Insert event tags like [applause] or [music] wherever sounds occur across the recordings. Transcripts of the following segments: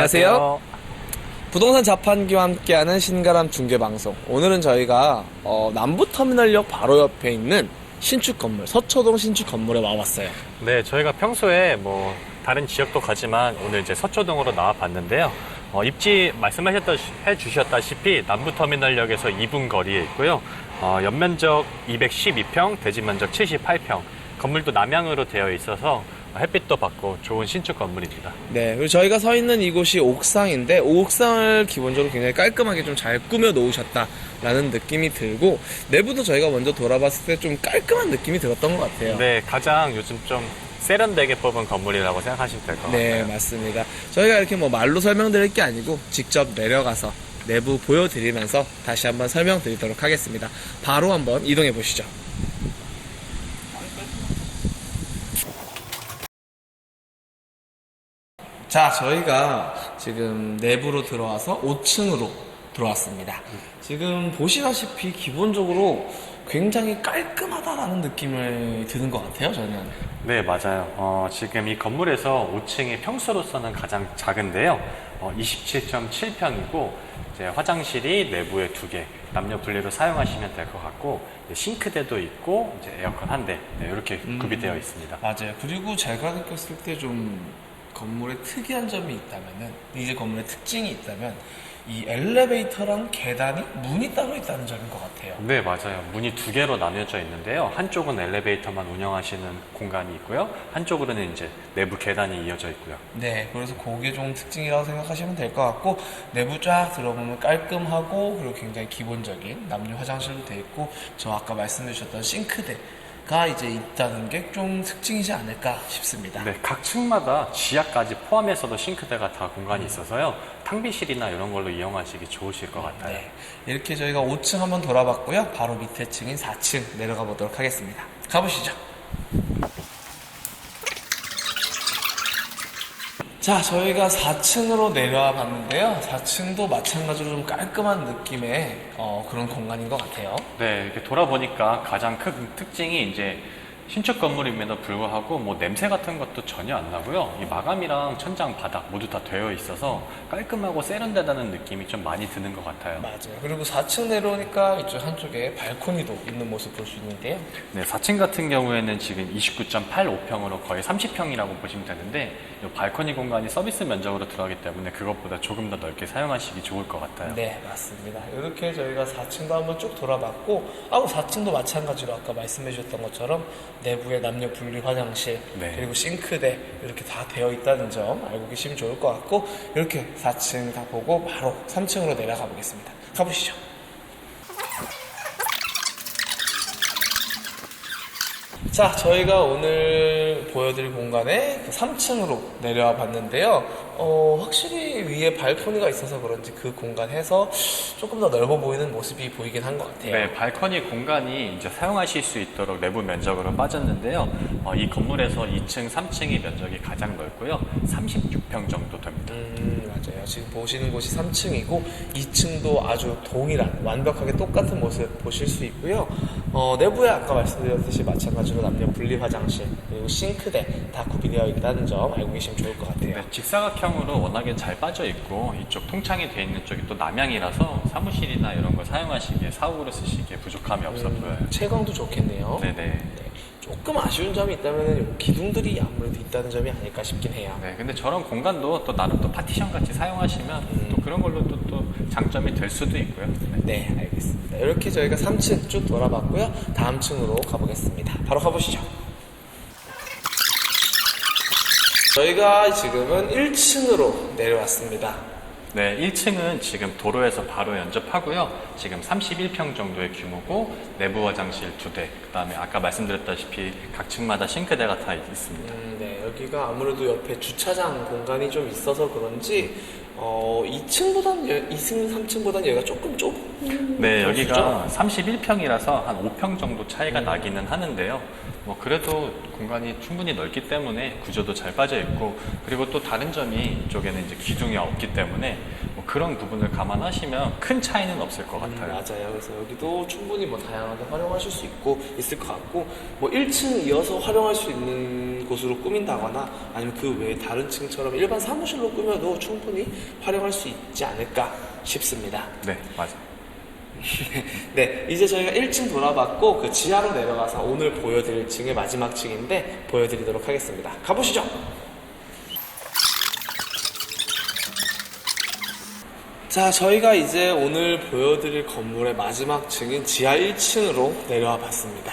안녕하세요. 부동산 자판기와 함께하는 신가람 중개방송. 오늘은 저희가 어, 남부터미널역 바로 옆에 있는 신축 건물, 서초동 신축 건물에 와봤어요. 네, 저희가 평소에 뭐 다른 지역도 가지만 오늘 이제 서초동으로 나와 봤는데요. 어, 입지 말씀하셨다 주셨다시피 남부터미널역에서 2분 거리에 있고요. 어, 연면적 212평, 대지 면적 78평. 건물도 남향으로 되어 있어서 햇빛도 받고 좋은 신축 건물입니다. 네, 그리고 저희가 서 있는 이곳이 옥상인데 옥상을 기본적으로 굉장히 깔끔하게 좀 잘 꾸며 놓으셨다라는 느낌이 들고 내부도 저희가 먼저 돌아봤을 때 좀 깔끔한 느낌이 들었던 것 같아요. 네, 가장 요즘 좀 세련되게 뽑은 건물이라고 생각하시면 될 것 같아요. 네, 맞습니다. 저희가 이렇게 뭐 말로 설명드릴 게 아니고 직접 내려가서 내부 보여드리면서 다시 한번 설명드리도록 하겠습니다. 바로 한번 이동해 보시죠. 자, 저희가 지금 내부로 들어와서 5층으로 들어왔습니다. 지금 보시다시피 기본적으로 굉장히 깔끔하다라는 느낌을 드는 것 같아요, 저는. 네, 맞아요. 어, 지금 이 건물에서 5층이 평수로서는 가장 작은데요. 어, 27.7평이고, 이제 화장실이 내부에 두 개, 남녀 분리로 사용하시면 될 것 같고, 이제 싱크대도 있고, 이제 에어컨 한 대, 네, 이렇게 구비되어 있습니다. 맞아요. 그리고 제가 느꼈을 때 좀 건물에 특이한 점이 있다면은 이 건물의 특징이 있다면 이 엘리베이터랑 계단이 문이 따로 있다는 점인 것 같아요. 네, 맞아요. 문이 두 개로 나뉘어져 있는데요. 한쪽은 엘리베이터만 운영하시는 공간이 있고요. 한쪽으로는 이제 내부 계단이 이어져 있고요. 네, 그래서 그게 좀 특징이라고 생각하시면 될 것 같고 내부 쫙 들어보면 깔끔하고 그리고 굉장히 기본적인 남녀 화장실도 돼 있고 저 아까 말씀해 주셨던 싱크대 가 이제 있다는 게 좀 특징이지 않을까 싶습니다. 네, 각 층마다 지하까지 포함해서도 싱크대가 다 공간이 있어서요. 탕비실이나 이런 걸로 이용하시기 좋으실 것 같아요. 네, 이렇게 저희가 5층 한번 돌아봤고요. 바로 밑에 층인 4층 내려가 보도록 하겠습니다. 가보시죠. 자, 저희가 4층으로 내려와 봤는데요. 4층도 마찬가지로 좀 깔끔한 느낌의 어, 그런 공간인 것 같아요. 네, 이렇게 돌아보니까 가장 큰 특징이 이제 신축 건물임에도 불구하고 뭐 냄새 같은 것도 전혀 안 나고요. 이 마감이랑 천장, 바닥 모두 다 되어 있어서 깔끔하고 세련되다는 느낌이 좀 많이 드는 것 같아요. 맞아요. 그리고 4층 내려오니까 이쪽 한쪽에 발코니도 있는 모습 볼 수 있는데요. 네, 4층 같은 경우에는 지금 29.85평으로 거의 30평이라고 보시면 되는데 이 발코니 공간이 서비스 면적으로 들어가기 때문에 그것보다 조금 더 넓게 사용하시기 좋을 것 같아요. 네, 맞습니다. 이렇게 저희가 4층도 한번 쭉 돌아봤고, 아우 4층도 마찬가지로 아까 말씀해 주셨던 것처럼 내부에 남녀 분리 화장실, 네. 그리고 싱크대 이렇게 다 되어 있다는 점 알고 계시면 좋을 것 같고, 이렇게 4층 다 보고 바로 3층으로 내려가 보겠습니다. 가보시죠. 자, 저희가 오늘 보여드릴 공간에 그 3층으로 내려와 봤는데요. 어, 확실히 위에 발코니가 있어서 그런지 그 공간에서 조금 더 넓어 보이는 모습이 보이긴 한 것 같아요. 네, 발코니 공간이 이제 사용하실 수 있도록 내부 면적으로 빠졌는데요. 어, 이 건물에서 2층, 3층의 면적이 가장 넓고요. 36평 정도 됩니다. 음, 맞아요. 지금 보시는 곳이 3층이고 2층도 아주 동일한 완벽하게 똑같은 모습 보실 수 있고요. 어, 내부에 아까 말씀드렸듯이 마찬가지로 남녀 분리 화장실 그리고 싱크대 다 구비되어 있다는 점 알고 계시면 좋을 것 같아요. 네, 직사각형으로 워낙에 잘 빠져 있고 이쪽 통창이 되어 있는 쪽이 또 남향이라서 사무실이나 이런 걸 사용하시기에 사옥으로 쓰시기에 부족함이 없어 보여요. 채광도 좋겠네요. 네네. 네, 조금 아쉬운 점이 있다면 기둥들이 아무래도 있다는 점이 아닐까 싶긴 해요. 네, 근데 저런 공간도 또 나름 또 파티션 같이 사용하시면 또 그런 걸로 또, 또 장점이 될 수도 있고요. 네. 네, 알겠습니다. 이렇게 저희가 3층 쭉 돌아봤고요. 다음 층으로 가보겠습니다. 바로 가보시죠. 저희가 지금은 1층으로 내려왔습니다. 네, 1층은 지금 도로에서 바로 연접하고요. 지금 31평 정도의 규모고 내부 화장실 두 대, 그다음에 아까 말씀드렸다시피 각 층마다 싱크대가 다 있습니다. 음, 네, 여기가 아무래도 옆에 주차장 공간이 좀 있어서 그런지 어, 2층보단 2층, 3층보단 여기가 조금 좁은 네? 여기가 31평이라서 한 5평 정도 차이가 나기는 하는데요. 뭐 그래도 공간이 충분히 넓기 때문에 구조도 잘 빠져 있고 그리고 또 다른 점이 이쪽에는 이제 기둥이 없기 때문에 뭐 그런 부분을 감안하시면 큰 차이는 없을 것 음, 같아요. 맞아요. 그래서 여기도 충분히 뭐 다양하게 활용하실 수 있고 있을 것 같고 뭐 1층 이어서 활용할 수 있는 곳으로 꾸민다거나 아니면 그 외에 다른 층처럼 일반 사무실로 꾸며도 충분히 활용할 수 있지 않을까 싶습니다. 네, 맞아. [laughs] 네, 이제 저희가 1층 돌아봤고 그 지하로 내려가서 오늘 보여드릴 층의 마지막 층인데 보여드리도록 하겠습니다. 가보시죠. 자, 저희가 이제 오늘 보여드릴 건물의 마지막 층인 지하 1층으로 내려와 봤습니다.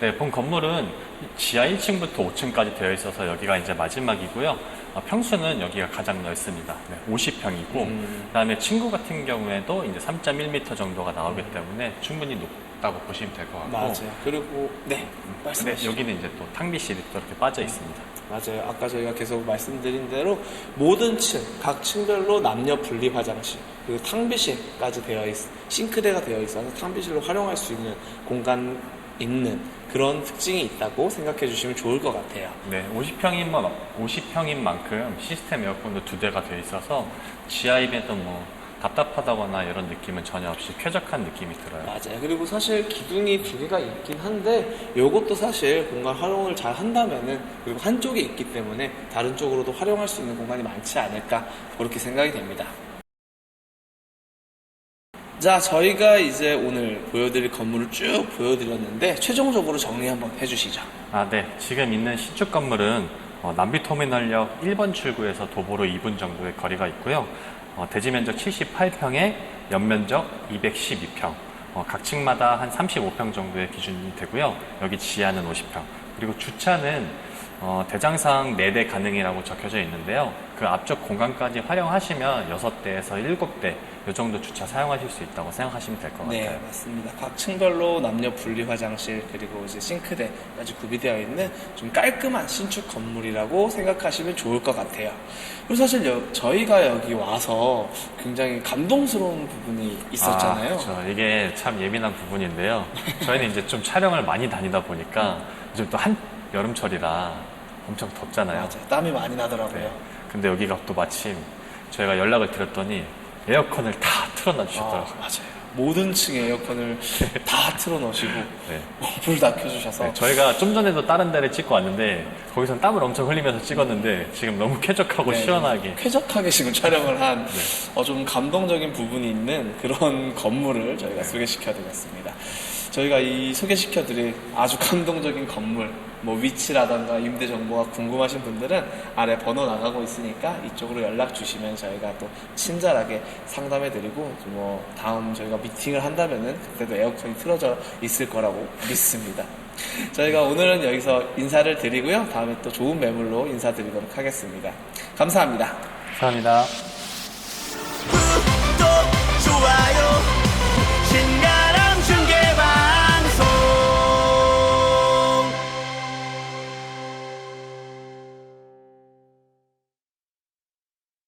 네, 본 건물은 지하 1층부터 5층까지 되어 있어서 여기가 이제 마지막이고요. 어, 평수는 여기가 가장 넓습니다. 네, 50평이고, 음. 그다음에 친구 같은 경우에도 이제 3.1m 정도가 나오기 때문에 충분히 높다고 보시면 될 것 같고, 맞아요. 그리고 네, 네, 말씀하시죠. 여기는 이제 또 탕비실이 또 이렇게 빠져 있습니다. 맞아요. 아까 저희가 계속 말씀드린 대로 모든 층, 각 층별로 남녀 분리 화장실, 그리고 탕비실까지 되어 있, 싱크대가 되어 있어서 탕비실로 활용할 수 있는 공간 있는 그런 특징이 있다고 생각해 주시면 좋을 것 같아요. 네, 50평인, 50평인 만큼 시스템 에어컨도 두 대가 되어 있어서 지하입에도 뭐 답답하다거나 이런 느낌은 전혀 없이 쾌적한 느낌이 들어요. 맞아요. 그리고 사실 기둥이 두 개가 있긴 한데 이것도 사실 공간 활용을 잘 한다면은 그리고 한쪽에 있기 때문에 다른 쪽으로도 활용할 수 있는 공간이 많지 않을까 그렇게 생각이 됩니다. 자, 저희가 이제 오늘 보여드릴 건물을 쭉 보여드렸는데 최종적으로 정리 한번 해주시죠. 아, 네. 지금 있는 신축 건물은 어, 남비터미널역 1번 출구에서 도보로 2분 정도의 거리가 있고요. 어, 대지 면적 78평에 연면적 212평. 어, 각 층마다 한 35평 정도의 기준이 되고요. 여기 지하는 50평. 그리고 주차는 어, 대장상 4대 가능이라고 적혀져 있는데요. 그 앞쪽 공간까지 활용하시면 6대에서 7대 이 정도 주차 사용하실 수 있다고 생각하시면 될것 네, 같아요. 맞습니다. 각 층별로 남녀 분리 화장실 그리고 이제 싱크대까지 구비되어 있는 좀 깔끔한 신축 건물이라고 생각하시면 좋을 것 같아요. 그리고 사실 여- 저희가 여기 와서 굉장히 감동스러운 부분이 있었잖아요. 아, 그렇죠. 이게 참 예민한 부분인데요. 저희는 이제 좀 촬영을 많이 다니다 보니까 요즘 또한 여름철이라 엄청 덥잖아요. 맞아요. 땀이 많이 나더라고요. 네. 근데 여기가 또 마침 저희가 연락을 드렸더니 에어컨을 다 틀어놔 아, 주셨더라고요. 맞아요. 모든 층에 에어컨을 [laughs] 다 틀어놓으시고 네. 불다 켜주셔서 네, 저희가 좀 전에도 다른 데를 찍고 왔는데 거기선 땀을 엄청 흘리면서 찍었는데 지금 너무 쾌적하고 네, 시원하게 쾌적하게 지금 촬영을 한 네. 어, 좀 감동적인 부분이 있는 그런 [laughs] 건물을 저희가 네. 소개시켜 드렸습니다. 저희가 이 소개시켜드릴 아주 감동적인 건물, 뭐 위치라던가 임대 정보가 궁금하신 분들은 아래 번호 나가고 있으니까 이쪽으로 연락 주시면 저희가 또 친절하게 상담해드리고 뭐 다음 저희가 미팅을 한다면은 그때도 에어컨이 틀어져 있을 거라고 믿습니다. 저희가 오늘은 여기서 인사를 드리고요. 다음에 또 좋은 매물로 인사드리도록 하겠습니다. 감사합니다. 감사합니다.